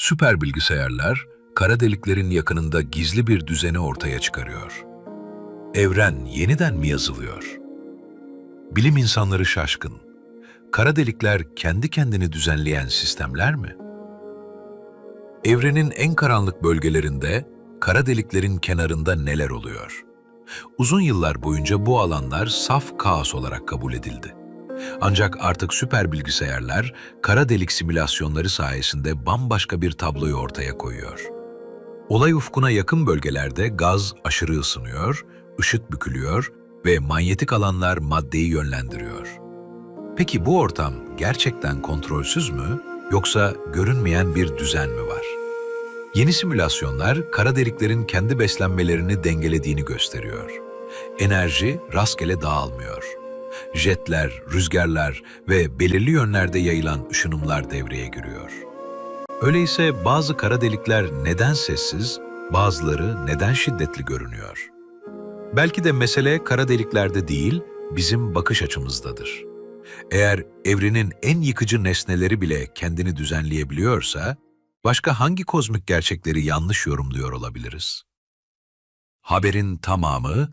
Süper bilgisayarlar, kara deliklerin yakınında gizli bir düzeni ortaya çıkarıyor. Evren yeniden mi yazılıyor? Bilim insanları şaşkın. Kara delikler kendi kendini düzenleyen sistemler mi? Evrenin en karanlık bölgelerinde, kara deliklerin kenarında neler oluyor? Uzun yıllar boyunca bu alanlar saf kaos olarak kabul edildi. Ancak artık süper bilgisayarlar kara delik simülasyonları sayesinde bambaşka bir tabloyu ortaya koyuyor. Olay ufkuna yakın bölgelerde gaz aşırı ısınıyor, ışık bükülüyor ve manyetik alanlar maddeyi yönlendiriyor. Peki bu ortam gerçekten kontrolsüz mü yoksa görünmeyen bir düzen mi var? Yeni simülasyonlar kara deliklerin kendi beslenmelerini dengelediğini gösteriyor. Enerji rastgele dağılmıyor. Jetler, rüzgarlar ve belirli yönlerde yayılan ışınımlar devreye giriyor. Öyleyse bazı kara delikler neden sessiz, bazıları neden şiddetli görünüyor? Belki de mesele kara deliklerde değil, bizim bakış açımızdadır. Eğer evrenin en yıkıcı nesneleri bile kendini düzenleyebiliyorsa, başka hangi kozmik gerçekleri yanlış yorumluyor olabiliriz? Haberin tamamı